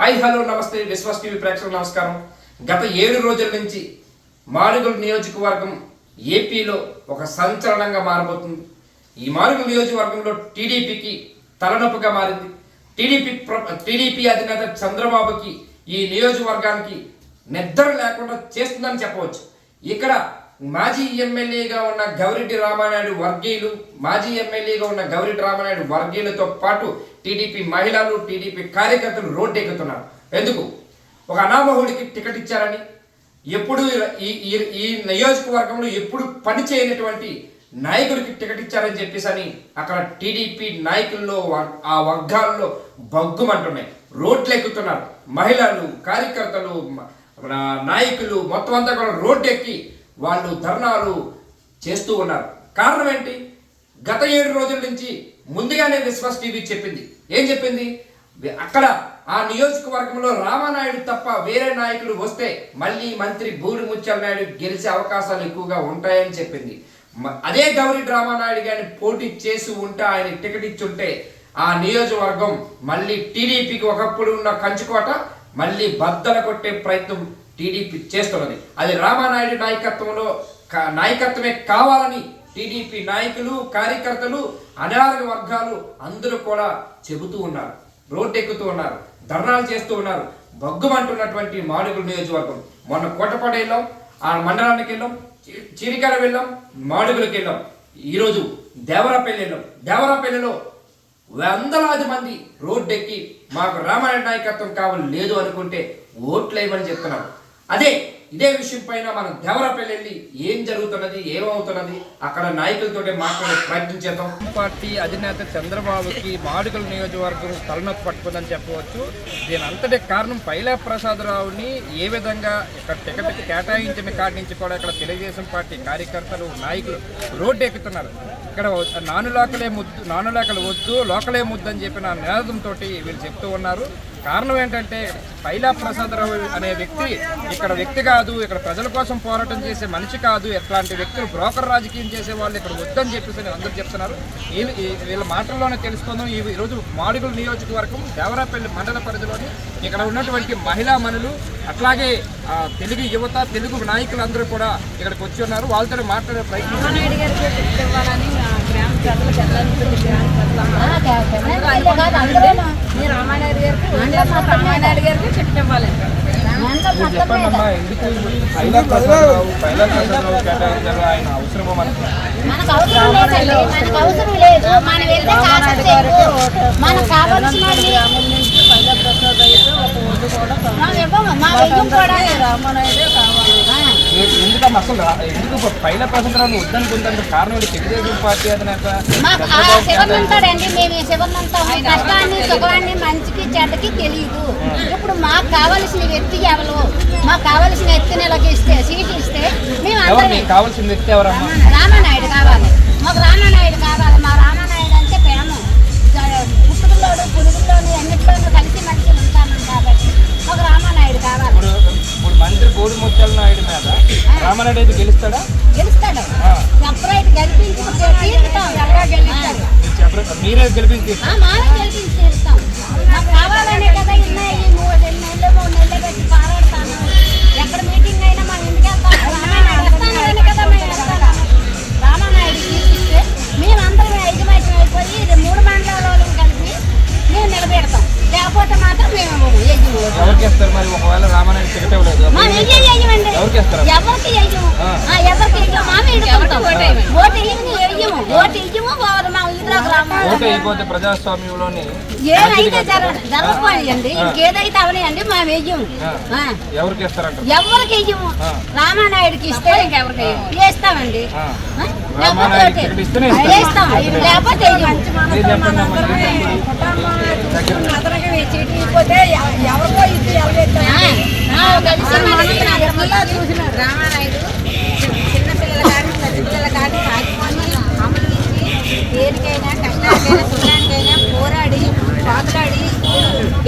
Hi hello నమస్తే Vishwas TV ప్రేక్షకులు నమస్కారం. గత ఏడు రోజుల నుంచి మాడుగుల నియోజకవర్గం ఏపీలో ఒక సంచలనంగా మారబోతుంది. ఈ మాడుగుల నియోజకవర్గంలో టీడీపీకి తలనొప్పిగా మారింది. టీడీపీ టీడీపీ అధినేత చంద్రబాబుకి ఈ నియోజకవర్గానికి నిద్ర లేకుండా చేస్తుందని చెప్పవచ్చు. ఇక్కడ మాజీ ఎమ్మెల్యేగా ఉన్న గౌరెడ్డి రామానాయుడు వర్గీయులు మాజీ ఎమ్మెల్యేగా ఉన్న గౌరెడ్డి రామానాయుడు వర్గీయులతో పాటు టీడీపీ మహిళలు టీడీపీ కార్యకర్తలు రోడ్డు ఎక్కుతున్నారు. ఎందుకు? ఒక అనామహుడికి టికెట్ ఇచ్చారని ఎప్పుడు ఈ ఈ నియోజకవర్గంలో ఎప్పుడు పని చేయనటువంటి నాయకుడికి టికెట్ ఇచ్చారని చెప్పేసి అని అక్కడ టీడీపీ నాయకుల్లో వ- ఆ వర్గాల్లో బగ్గుమంటున్నాయి రోడ్లు ఎక్కుతున్నారు. మహిళలు కార్యకర్తలు నాయకులు మొత్తం అంతా కూడా రోడ్డు ఎక్కి వాళ్ళు ధర్నాలు చేస్తూ ఉన్నారు. కారణం ఏంటి? గత ఏడు రోజుల నుంచి ముందుగానే విశ్వాస్ టీవీ చెప్పింది. ఏం చెప్పింది? అక్కడ ఆ నియోజకవర్గంలో రామానాయుడు తప్ప వేరే నాయకుడు వస్తే మళ్ళీ మంత్రి బూడి ముత్యాల నాయుడు గెలిచే అవకాశాలు ఎక్కువగా ఉంటాయని చెప్పింది. అదే గౌరీ రామానాయుడు గారిని పోటీ చేసి ఉంటే ఆయన టికెట్ ఇచ్చుంటే ఆ నియోజకవర్గం మళ్ళీ టీడీపీకి ఒకప్పుడు ఉన్న కంచుకోట మళ్ళీ బద్దల కొట్టే ప్రయత్నం టీడీపీ చేస్తున్నది. అది రామానాయుడు నాయకత్వంలో క- నాయకత్వమే కావాలని టీడీపీ నాయకులు కార్యకర్తలు అనారోగ్య వర్గాలు అందరూ కూడా చెబుతూ ఉన్నారు రోడ్డు ఎక్కుతూ ఉన్నారు ధర్నాలు చేస్తూ ఉన్నారు. బగ్గుమంటున్నటువంటి మాడుగుల నియోజకవర్గం. మొన్న కోటపాడు వెళ్ళాం ఆ మండలానికి వెళ్ళాం చి- వెళ్ళాం మాడుగులకు వెళ్ళాం. ఈరోజు దేవరపల్లి వెళ్ళాం. దేవరపల్లిలో వందలాది మంది రోడ్డెక్కి మాకు రామాయణ నాయకత్వం కావాలి లేదు అనుకుంటే ఓట్లు వేయమని చెప్తున్నారు. అదే ఇదే విషయం పైన మనం దేవరాపల్లి వెళ్ళి ఏం జరుగుతున్నది ఏమవుతున్నది అక్కడ నాయకులతో మాట్లాడే ప్రయత్నం చేద్దాం. పార్టీ అధినేత చంద్రబాబుకి మాడుకల నియోజకవర్గం తలనొప్పి పట్టుకుందని చెప్పవచ్చు. దీని అంతటి కారణం పైలా ప్రసాదరావుని ఏ విధంగా ఇక్కడ టికెట్ కేటాయించిన కాడి నుంచి కూడా ఇక్కడ తెలుగుదేశం పార్టీ కార్యకర్తలు నాయకులు రోడ్డు ఎక్కుతున్నారు. ఇక్కడ నాను లోకలే ముద్దు నాను లోకలు వద్దు లోకలే ముద్దు అని చెప్పిన నినాదంతో వీళ్ళు చెప్తూ ఉన్నారు. కారణం ఏంటంటే పైలా ప్రసాదరావు అనే వ్యక్తి ఇక్కడ వ్యక్తి కాదు ఇక్కడ ప్రజల కోసం పోరాటం చేసే మనిషి కాదు ఎట్లాంటి వ్యక్తులు బ్రోకర్ రాజకీయం చేసే వాళ్ళు ఇక్కడ వద్దని చెప్పేసి అందరూ చెప్తున్నారు. వీళ్ళు వీళ్ళ మాటల్లోనే తెలుసుకుందాం ఈ ఈరోజు మాడుగుల నియోజకవర్గం దేవరాపల్లి మండల పరిధిలోని ఇక్కడ ఉన్నటువంటి మహిళా మనులు అట్లాగే తెలుగు యువత తెలుగు నాయకులందరూ కూడా ఇక్కడికి వచ్చి ఉన్నారు. వాళ్ళతో మాట్లాడే ప్రయత్నం రామానాయుడు గారికి రామానాయుడు ఇవ్వాలి ఎందుకు కేటాయించారు ఆయన అవసరమో మనకు మనకు అవసరం మనకు అవసరం లేదు. మనం వెళ్తే మనకు కావాల్సిన ప్రసాద్ అయితే ఒక కూడా మా వెయ్యం కూడా రామానాయుడే కావాలి. ఎందుకమ్మా అసలు ఎందుకు పైలా వద్దనుకుంటే కారణం? తెలుగుదేశం పార్టీ మేము కష్టాన్ని సుఖాన్ని మంచికి చెడ్డకి తెలియదు ఇప్పుడు మాకు కావలసిన వ్యక్తి ఎవరు? మాకు కావలసిన వ్యక్తిని ఇలాగ ఇస్తే సీట్ ఇస్తే మేము కావాల్సిన వ్యక్తి ఎవరమ్మా? రామానాయుడు కావాలి. మాకు రామానాయుడు కావాలి. ఇప్పుడు మంత్రి బోడి ముత్యాల నాయుడు మీద రామారెడ్డి అయితే గెలుస్తాడా? గెలుస్తాడు. సెపరేట్ తీరుతాం మీరు గెలిపించి కావాలనే కదా ప్రజాస్వామ్యంలోని ఏదైతే జరగ జరగకపోయండి ఇంకేదైతే అవనియండి మా ఆ. ఎవరికి ఇస్తారంట ఎవరికి వెయ్యము? ఆ. రామానాయుడికి ఇస్తే ఇంకెవరికి వేస్తామండి. లేకపోతే ఎవరికో ఇది మనకి రామానాయుడు చిన్నపిల్లల కానీ కానీ రాజకీయాన్ని అమలు ఇచ్చి దేనికైనా కష్టానికైనా పాకులాడి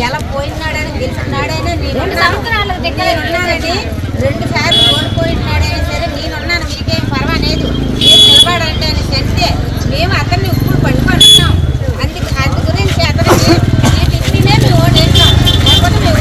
ఎలా పోయినాడని గెలిచినాడైనా నేను రెండు సంవత్సరాలు దగ్గర నేను ఉన్నానని రెండు సార్లు ఓడిపోయినాడైనా సరే నేనున్నాను మీకేం పర్వాలేదు మీరు నిలబడండి అని చెప్తే మేము అతన్ని ఇప్పుడు పట్టుకుంటున్నాం అందుకు అందు గురించి అతనికి ఈ టిఫినే మేము ఓటేస్తాం లేకపోతే మేము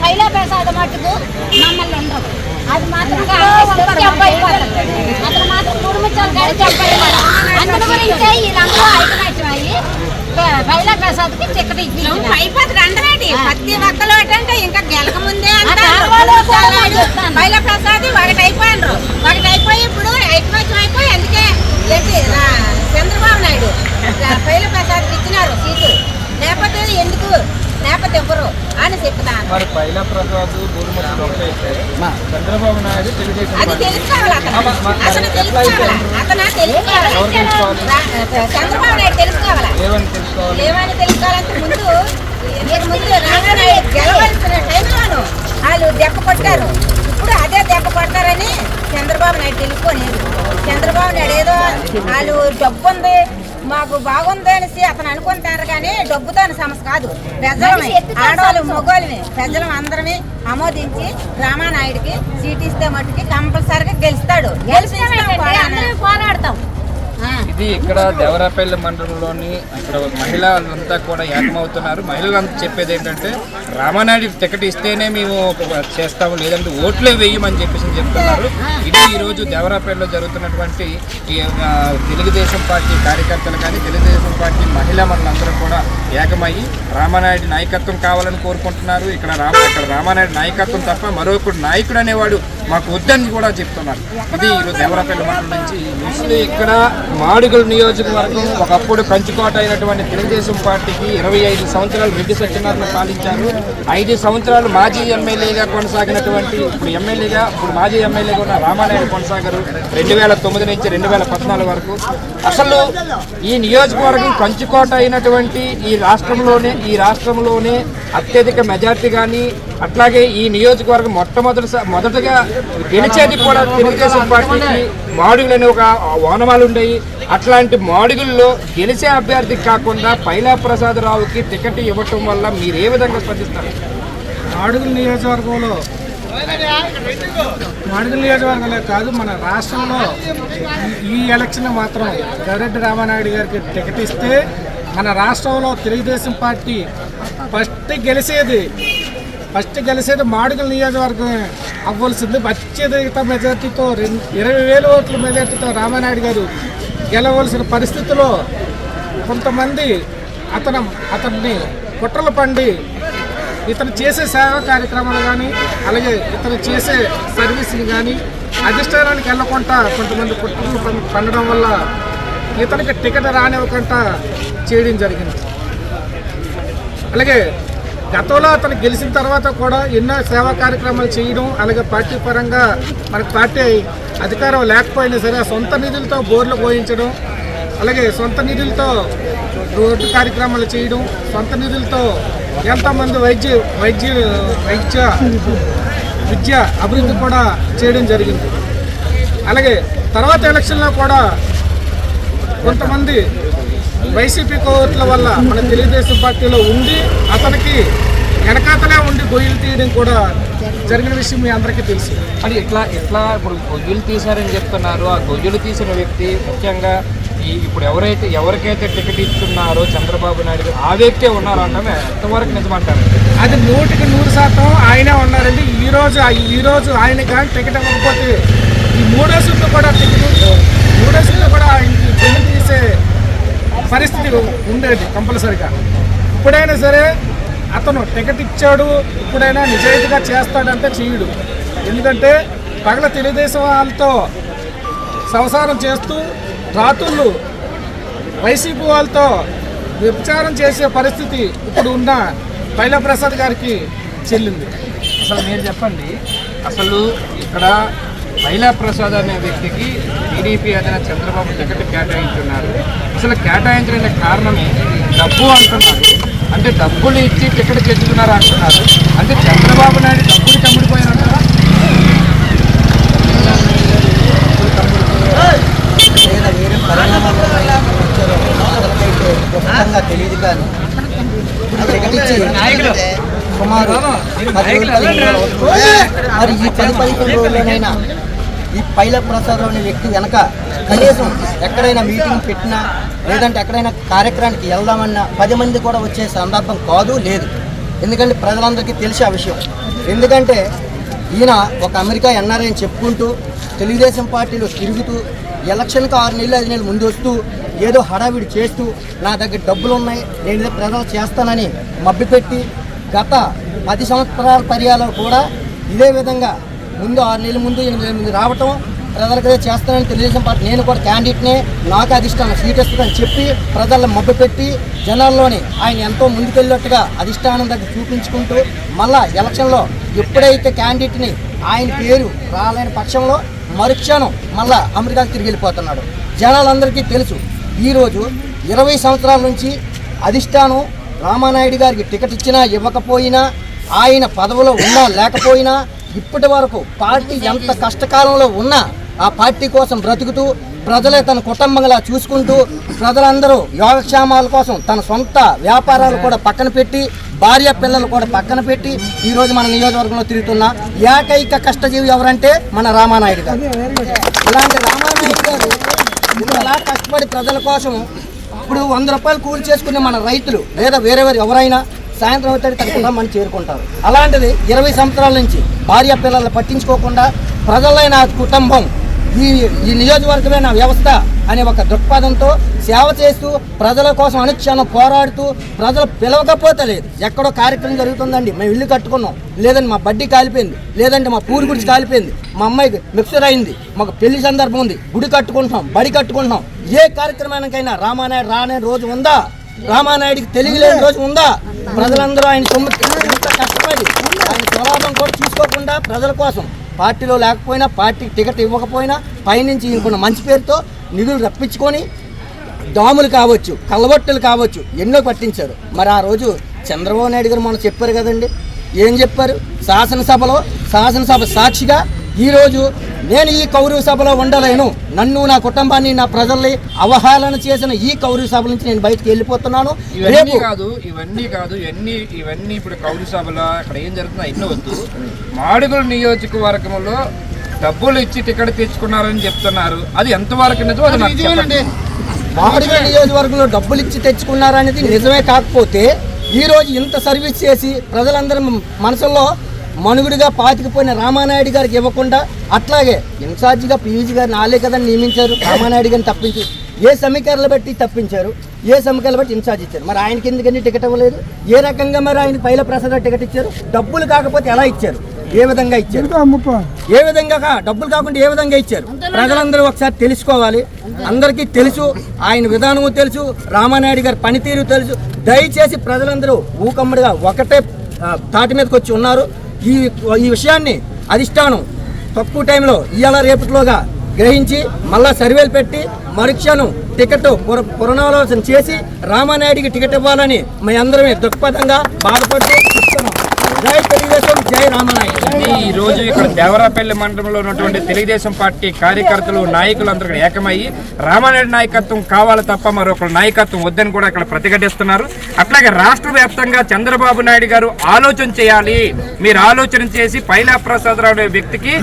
పైలా ప్రసాద్ మటుకు మమ్మల్ని ఉండదు అది మాత్రం అతను మాత్రం కుడుముచ్చాలు కానీ చెప్పైపోతుంది అందులో గురించే వీళ్ళందరూ ఐకమత్యం అయ్యి పైలా ప్రసాద్కి ఇచ్చాం అయిపోతుంది అందరేటి ప్రతి ఒక్కరు అంటే ఇంకా గెలక ముందే. పైల ప్రసాద్ ఒకటి అయిపోయినరు ఒకటి అయిపోయి ఇప్పుడు ఐకమత్యం అయిపోయి అందుకే చంద్రబాబు నాయుడు రా- పైల ప్రసాద్ ఇచ్చినారు సీటు. లేకపోతే ఎందుకు లేకపోతే ఎవరు? అని చెప్తాను మరి పైలా ప్రసాద్ గురుమూర్తి ఒకటైతే చంద్రబాబు నాయుడు తెలుగుదేశం అది తెలుసుకోవాలి అతను. తెలుసుకోవాలా? అతను తెలుసుకోవాలి. చంద్రబాబు నాయుడు తెలుసుకోవాలా. ఏమని తెలుసుకోవాలి? ఏమని తెలుసుకోవాలంటే ముందు మీరు ముందు రాగానే గెలవలసిన టైంలోను వాళ్ళు దెబ్బ కొట్టారు. ఇప్పుడు అదే దెబ్బ కొడతారని చంద్రబాబు నాయుడు తెలుసుకోలేదు చంద్రబాబు నాయుడు ఏదో వాళ్ళు డబ్బు ఉంది. మాకు బాగుంది అనేసి అతను అనుకుంటారు కానీ డబ్బుతో సమస్య కాదు. ప్రజలమే ఆడవాళ్ళు మగవాళ్ళమే ప్రజలం అందరమే ఆమోదించి రామానాయుడికి సీట్ ఇస్తే మట్టుకి కంపల్సరిగా గెలుస్తాడు. అందరూ పోరాడతాం. ఇది ఇక్కడ దేవరాపల్లి మండలంలోని ఇక్కడ మహిళలంతా కూడా ఏకమవుతున్నారు. మహిళలంతా చెప్పేది ఏంటంటే రామానాయుడు టికెట్ ఇస్తేనే మేము చేస్తాము లేదంటే ఓట్లే వేయమని చెప్పేసి చెప్తున్నారు. ఇది ఈ రోజు దేవరాపల్లిలో జరుగుతున్నటువంటి తెలుగుదేశం పార్టీ కార్యకర్తలు కానీ తెలుగుదేశం పార్టీ మహిళా మనందరూ కూడా ఏకమయ్యి రామానాయుడు నాయకత్వం కావాలని కోరుకుంటున్నారు. ఇక్కడ రామ ఇక్కడ రామానాయుడు నాయకత్వం తప్ప మరొకడు నాయకుడు అనేవాడు మాకు వద్దని కూడా చెప్తున్నారు. ఇది ఈరోజు దేవరాపల్లి మండలం నుంచి ఇక్కడ ఇక్కడ మాడుగుల నియోజకవర్గం ఒకప్పుడు కంచుకోట అయినటువంటి తెలుగుదేశం పార్టీకి ఇరవై ఐదు సంవత్సరాలు రెడ్డి సత్యనారాయణ పాలించారు. ఐదు సంవత్సరాలు మాజీ ఎమ్మెల్యేగా కొనసాగినటువంటి ఇప్పుడు ఎమ్మెల్యేగా ఇప్పుడు మాజీ ఎమ్మెల్యేగా ఉన్న రామానాయుడు కొనసాగారు రెండు వేల తొమ్మిది నుంచి రెండు వేల పద్నాలుగు వరకు. అసలు ఈ నియోజకవర్గం కంచుకోట అయినటువంటి ఈ రాష్ట్రంలోనే ఈ రాష్ట్రంలోనే అత్యధిక మెజార్టీ కానీ అట్లాగే ఈ నియోజకవర్గం మొట్టమొదటి మొదటగా గెలిచేది కూడా తెలుగుదేశం పార్టీకి మాడుగులని ఒక ఓనమాలు ఉండేవి అట్లాంటి మాడుగుల్లో గెలిచే అభ్యర్థికి కాకుండా పైలా ప్రసాద్ రావుకి టికెట్ ఇవ్వటం వల్ల మీరు ఏ విధంగా స్పందిస్తారు? మాడుగుల నియోజకవర్గంలో మాడుగుల నియోజకవర్గంలో కాదు మన రాష్ట్రంలో ఈ- ఎలక్షన్ మాత్రం గరెడ్డి రామానాయుడు గారికి టికెట్ ఇస్తే మన రాష్ట్రంలో తెలుగుదేశం పార్టీ ఫస్ట్ గెలిచేది ఫస్ట్ గెలిచేది మాడుగుల నియోజకవర్గం అవ్వాల్సింది అత్యధిక మెజార్టీతో రెండు ఇరవై వేల ఓట్ల మెజార్టీతో రామానాయుడు గారు గెలవలసిన పరిస్థితిలో కొంతమంది అతను అతన్ని కుట్రలు పండి ఇతను చేసే సేవా కార్యక్రమాలు కానీ అలాగే ఇతను చేసే సర్వీసులు కానీ అధిష్టానానికి వెళ్ళకుండా కొంతమంది కుట్రలు పం- పండడం వల్ల ఇతనికి టికెట్ రానివ్వకుండా చేయడం జరిగింది. అలాగే గతంలో అతను గెలిచిన తర్వాత కూడా ఎన్నో సేవా కార్యక్రమాలు చేయడం అలాగే పార్టీ పరంగా మనకు పార్టీ అధికారం లేకపోయినా సరే సొంత నిధులతో బోర్లు పోయించడం అలాగే సొంత నిధులతో రోడ్డు కార్యక్రమాలు చేయడం సొంత నిధులతో ఎంతమంది వైద్య వైద్య వైద్య విద్య అభివృద్ధి కూడా చేయడం జరిగింది. అలాగే తర్వాత ఎలక్షన్లో కూడా కొంతమంది వైసీపీ కోర్టుల వల్ల మన తెలుగుదేశం పార్టీలో ఉండి అతనికి వెనకాతలే ఉండి గొయ్యలు తీయడం కూడా జరిగిన విషయం మీ అందరికీ తెలుసు. అది ఇట్లా ఇట్లా ఇప్పుడు గొయ్యులు తీశారని చెప్తున్నారు. ఆ గొయ్యులు తీసిన వ్యక్తి ముఖ్యంగా ఈ ఇప్పుడు ఎవరైతే ఎవరికైతే టికెట్ ఇస్తున్నారో చంద్రబాబు నాయుడు ఆ వ్యక్తే ఉన్నారు అంటే ఎంతవరకు నిజమంటారు? అది నూటికి నూరు శాతం ఆయనే ఉన్నారండి. ఈ రోజు ఈ రోజు ఆయన కానీ టికెట్ ఇవ్వకపోతే ఈ మూడో సీట్లు కూడా టికెట్ మూడో సీట్లు కూడా ఆయనకి తీసే పరిస్థితి ఉండేది కంపల్సరిగా. ఇప్పుడైనా సరే అతను టికెట్ ఇచ్చాడు ఇప్పుడైనా నిజాయితీగా చేస్తాడంటే చేయడు. ఎందుకంటే పగల తెలుగుదేశం వాళ్ళతో సంసారం చేస్తూ రాత్రులు వైసీపీ వాళ్ళతో వ్యభిచారం చేసే పరిస్థితి ఇప్పుడు ఉన్న పైలా ప్రసాద్ గారికి చెల్లింది. అసలు మీరు చెప్పండి అసలు ఇక్కడ మహిళా ప్రసాద్ అనే వ్యక్తికి టీడీపీ అధినేత చంద్రబాబు టికెట్ కేటాయించున్నారు. అసలు కేటాయించడానికి కారణం ఏంటి? డబ్బు అంటున్నారు. అంటే డబ్బులు ఇచ్చి టికెట్ తెచ్చుకున్నారు అంటున్నారు. అంటే చంద్రబాబు నాయుడు డబ్బులు ప్రస్తుతంగా తెలియదు కానీ టికెట్ ఇచ్చి సుమారు. మరి ఈ పది పదిహేను రోజుల్లోనైనా ఈ పైల ప్రసాద్ అనే వ్యక్తి వెనక కనీసం ఎక్కడైనా మీటింగ్ పెట్టినా లేదంటే ఎక్కడైనా కార్యక్రమానికి వెళ్దామన్నా పది మంది కూడా వచ్చే సందర్భం కాదు లేదు. ఎందుకంటే ప్రజలందరికీ తెలిసే ఆ విషయం. ఎందుకంటే ఈయన ఒక అమెరికా ఎన్ఆర్ఐ అని చెప్పుకుంటూ తెలుగుదేశం పార్టీలో తిరుగుతూ ఎలక్షన్కి ఆరు నెలలు ఐదు నెలలు ముందు వస్తూ ఏదో హడావిడి చేస్తూ నా దగ్గర డబ్బులు ఉన్నాయి నేను ఏదో ప్రజలు చేస్తానని మబ్బిపెట్టి గత పది సంవత్సరాల పర్యాలు కూడా ఇదే విధంగా ముందు ఆరు నెలల ముందు ఎనిమిది నెలల ముందు రావటం ప్రజలకు ఏదో చేస్తానని తెలుగుదేశం పార్టీ నేను కూడా క్యాండిడేట్నే నాకు అధిష్టానం సీట్ ఇస్తుందని చెప్పి ప్రజలను మభ్యపెట్టి జనాల్లోని ఆయన ఎంతో ముందుకెళ్ళినట్టుగా అధిష్టానం దగ్గర చూపించుకుంటూ మళ్ళా ఎలక్షన్లో ఎప్పుడైతే క్యాండిడేట్ని ఆయన పేరు రాలేని పక్షంలో మరుక్షణం మళ్ళా అమెరికాకి తిరిగి వెళ్ళిపోతున్నాడు. జనాలందరికీ తెలుసు ఈరోజు ఇరవై సంవత్సరాల నుంచి అధిష్టానం రామానాయుడు గారికి టికెట్ ఇచ్చినా ఇవ్వకపోయినా ఆయన పదవిలో ఉన్నా లేకపోయినా ఇప్పటి వరకు పార్టీ ఎంత కష్టకాలంలో ఉన్నా ఆ పార్టీ కోసం బ్రతుకుతూ ప్రజలే తన కుటుంబంగా చూసుకుంటూ ప్రజలందరూ యోగక్షేమాల కోసం తన సొంత వ్యాపారాలు కూడా పక్కన పెట్టి భార్య పిల్లలు కూడా పక్కన పెట్టి ఈరోజు మన నియోజకవర్గంలో తిరుగుతున్న ఏకైక కష్టజీవి ఎవరంటే మన రామానాయుడు గారు. ఇలాంటి రామానాయుడు గారు ఇంతలా కష్టపడి ప్రజల కోసం ఇప్పుడు వంద రూపాయలు కూలి చేసుకునే మన రైతులు లేదా వేరే ఎవరైనా సాయంత్రం అవుతాడు తప్పకుండా మనం చేరుకుంటారు. అలాంటిది ఇరవై సంవత్సరాల నుంచి భార్య పిల్లల్ని పట్టించుకోకుండా ప్రజలైన కుటుంబం ఈ ఈ నియోజకవర్గమే నా వ్యవస్థ అనే ఒక దృక్పథంతో సేవ చేస్తూ ప్రజల కోసం అనుక్షణం పోరాడుతూ ప్రజలు పిలవకపోతే లేదు. ఎక్కడో కార్యక్రమం జరుగుతుందండి. మేము ఇల్లు కట్టుకున్నాం. లేదంటే మా బడ్డీ కాలిపోయింది. లేదంటే మా పూరి గుడిచి కాలిపోయింది. మా అమ్మాయికి మిక్సర్ అయింది. మాకు పెళ్ళి సందర్భం ఉంది. గుడి కట్టుకుంటున్నాం బడి కట్టుకుంటున్నాం. ఏ కార్యక్రమానికైనా రామానాయుడు రానే రోజు ఉందా? రామానాయుడికి తెలియలేని రోజు ఉందా? ప్రజలందరూ ఆయన సొమ్ము ఎంత కష్టపడి ఆయన స్వలాభం కూడా చూసుకోకుండా ప్రజల కోసం పార్టీలో లేకపోయినా పార్టీకి టికెట్ ఇవ్వకపోయినా పైనుంచి ఇంకొన్న మంచి పేరుతో నిధులు రప్పించుకొని దోమలు కావచ్చు కలవట్టులు కావచ్చు ఎన్నో పట్టించారు. మరి ఆ రోజు చంద్రబాబు నాయుడు గారు మనం చెప్పారు కదండి. ఏం చెప్పారు? శాసనసభలో శాసనసభ సాక్షిగా ఈరోజు నేను ఈ కౌరవ సభలో ఉండలేను. నన్ను నా కుటుంబాన్ని నా ప్రజల్ని అవహేళన చేసిన ఈ కౌరవ సభ నుంచి నేను బయటకు వెళ్ళిపోతున్నాను. ఇవన్నీ కాదు ఇవన్నీ కాదు ఇవన్నీ ఇవన్నీ ఇప్పుడు కౌలు సభలో అక్కడ ఏం జరుగుతుందో ఎన్నో వద్దు. మాడుగుల నియోజకవర్గంలో డబ్బులు ఇచ్చి టికెట్ తెచ్చుకున్నారని చెప్తున్నారు. అది ఎంతవరకు నిజం అది నాకు చెప్పండి. మామిడిగడ్డ నియోజకవర్గంలో డబ్బులు ఇచ్చి తెచ్చుకున్నారనేది నిజమే కాకపోతే ఈ రోజు ఇంత సర్వీస్ చేసి ప్రజలందరి మనసులో మనుగుడిగా పాతికిపోయిన రామానాయుడు గారికి ఇవ్వకుండా అట్లాగే ఇన్ఛార్జిగా పీవీజీ గారిని ఆలే కదా నియమించారు. రామానాయుడు గారిని తప్పించి ఏ సమీకరణలు బట్టి తప్పించారు? ఏ సమీకరణలు బట్టి ఇన్ఛార్జ్ ఇచ్చారు? మరి ఆయనకి ఎందుకని టికెట్ ఇవ్వలేదు? ఏ రకంగా మరి ఆయన పైల ప్రసాద్ టికెట్ ఇచ్చారు? డబ్బులు కాకపోతే ఎలా ఇచ్చారు? ఏ విధంగా ఇచ్చారు? ఏ విధంగా కా- డబ్బులు కాకుండా ఏ విధంగా ఇచ్చారు? ప్రజలందరూ ఒకసారి తెలుసుకోవాలి. అందరికీ తెలుసు ఆయన విధానము తెలుసు రామానాయుడు గారి పనితీరు తెలుసు. దయచేసి ప్రజలందరూ ఊకమ్మడిగా ఒకటే తాటి మీదకి వచ్చి ఉన్నారు. ఈ ఈ విషయాన్ని అధిష్టానం తక్కువ టైంలో ఇవాళ రేపటిలోగా గ్రహించి మళ్ళా సర్వేలు పెట్టి మరుక్షను టికెట్ పుర- పునరాలోచన చేసి రామానాయుడికి టికెట్ ఇవ్వాలని మీ అందరమే దృక్పథంగా బాధపడుతూ జై తెలుగుదేశం జై రామానాయుడు ఈ రోజు ఇక్కడ దేవరాపల్లి మండలంలో ఉన్నటువంటి తెలుగుదేశం పార్టీ కార్యకర్తలు నాయకులు అందరూ ఇక్కడ ఏకమయ్యి రామానాయుడు నాయకత్వం కావాలి తప్ప మరొకరు నాయకత్వం వద్దని కూడా ఇక్కడ ప్రతిఘటిస్తున్నారు. అట్లాగే రాష్ట్ర వ్యాప్తంగా చంద్రబాబు నాయుడు గారు ఆలోచన చేయాలి. మీరు ఆలోచన చేసి పైలా ప్రసాదరావు అనే వ్యక్తికి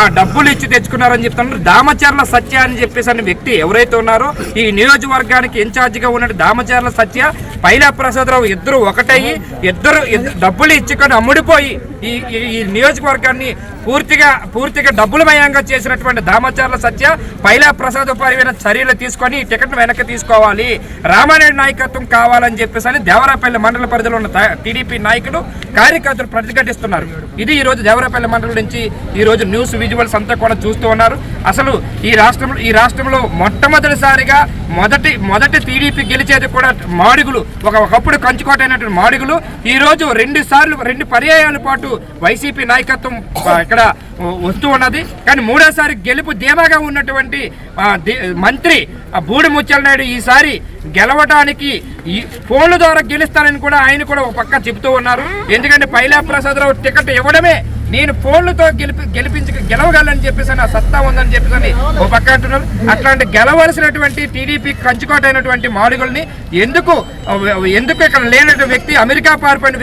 ఆ డబ్బులు ఇచ్చి తెచ్చుకున్నారని చెప్తున్నారు. దామచర్ల సత్య అని చెప్పేసి అనే వ్యక్తి ఎవరైతే ఉన్నారో ఈ నియోజకవర్గానికి ఇన్ఛార్జిగా ఉన్న దామచర్ల సత్య పైలా ప్రసాదరావు ఇద్దరు ఒకటయ్యి ఇద్దరు డబ్బులు ఇచ్చుకొని అమ్ముడిపోయి ఈ ఈ- నియోజకవర్గాన్ని పూర్తిగా పూర్తిగా డబ్బులమయంగా చేసినటువంటి దామచర్ల సత్య పైలా ప్రసాద్ పరమైన చర్యలు తీసుకొని ఈ టికెట్ వెనక్కి తీసుకోవాలి. రామానాయుడు నాయకత్వం కావాలని చెప్పేసి అని దేవరాపల్లి మండల పరిధిలో ఉన్న టీడీపీ నాయకులు కార్యకర్తలు ప్రతిఘటిస్తున్నారు. ఇది ఈ రోజు దేవరాపల్లి మండలం నుంచి ఈ రోజు న్యూస్ విజువల్స్ అంతా కూడా చూస్తూ ఉన్నారు. అసలు ఈ రాష్ట్రంలో ఈ రాష్ట్రంలో మొట్టమొదటిసారిగా మొదటి మొదటి టీడీపీ గెలిచేది కూడా మాడుగులు. ఒక ఒకప్పుడు కంచుకోట అయినటువంటి మాడుగులు ఈరోజు రెండు సార్లు రెండు పర్యాయాల పాటు వైసీపీ నాయకత్వం ఇక్కడ వస్తూ ఉన్నది. కానీ మూడోసారి గెలుపు ధీమాగా ఉన్నటువంటి మంత్రి ఆ, బూడి నాయుడు ఈసారి గెలవడానికి ఈ ఫోన్ల ద్వారా గెలుస్తానని కూడా ఆయన కూడా ఒక పక్క చెబుతూ ఉన్నారు. ఎందుకంటే పైలా ప్రసాదరావు టికెట్ ఇవ్వడమే నేను ఫోన్లతో గెలిపి గెలిపించి గెలవగలని చెప్పేసి నా సత్తా ఉందని చెప్పేసి అని ఓ పక్క అంటున్నారు. అట్లాంటి గెలవలసినటువంటి టీడీపీ కంచుకోటైనటువంటి మాడుగుల్ని ఎందుకు ఎందుకు ఇక్కడ లేనటువంటి వ్యక్తి అమెరికా పారిపోయిన